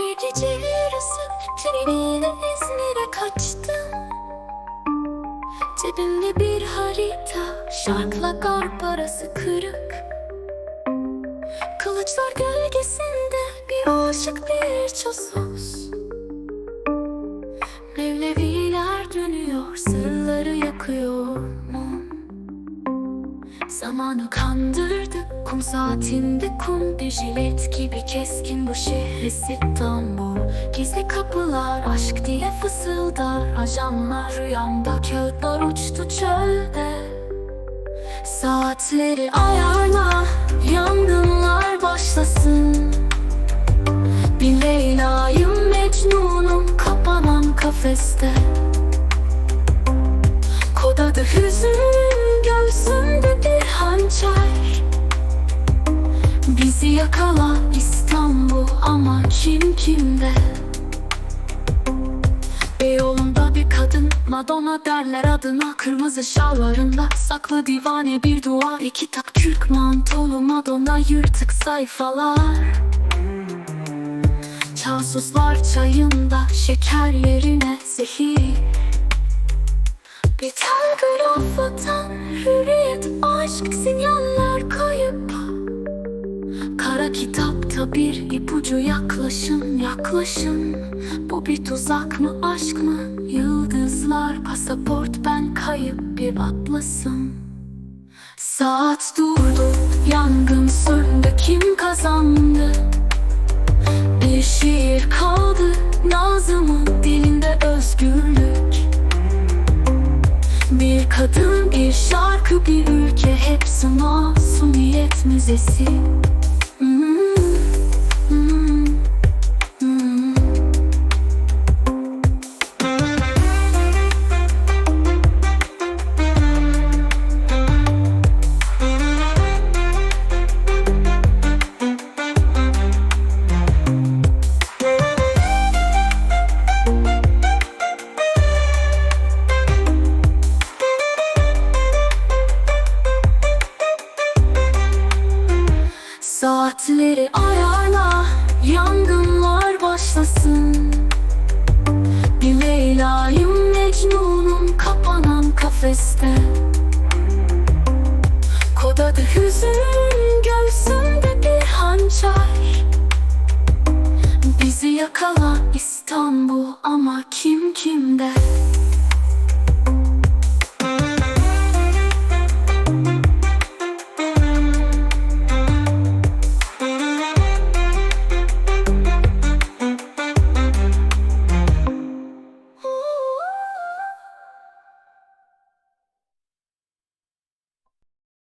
Bir gece yarısı treniyle İzmir'e kaçtım. Cebimde bir harita Şarkla garp arası kırık. Kılıçlar gölgesinde Bir aşık bir çasos Zamanı kandırdık. Kum saatinde kum bir jilet gibi keskin bu şehir İstanbul Gizli kapılar aşk diye fısıldar. Ajanlar rüyamda kağıtlar uçtu çölde. Saatleri ayarla Yangınlar başlasın. Bir Leyla'yım Mecnun'um Kapanan kafeste Bizi yakala İstanbul Ama kim kimde? Beyoğlu'nda bir kadın Madonna derler adına Kırmızı şalvarında Saklı divane bir duvar iki tak kürk mantolu Madonna yırtık sayfalar. Casuslar çayında Şeker yerine zehir. Bir telgraf atan hürriyet aşk sinyaller Kitapta bir ipucu yaklaşın yaklaşın. Bu bir tuzak mı aşk mı? Yıldızlar pasaport ben kayıp bir atlasım. Saat durdu yangın söndü kim kazandı? Bir şiir kaldı Nazım'ın dilinde özgürlük. Bir kadın, bir şarkı, bir ülke Hepsi masumiyet müzesi Saatleri ayarla Yangınlar başlasın. Bir Leyla'yım Mecnun'um Kapanan kafeste. Kod adı hüzün Göğsümde bir hançer. Bizi yakala İstanbul Ama kim kimde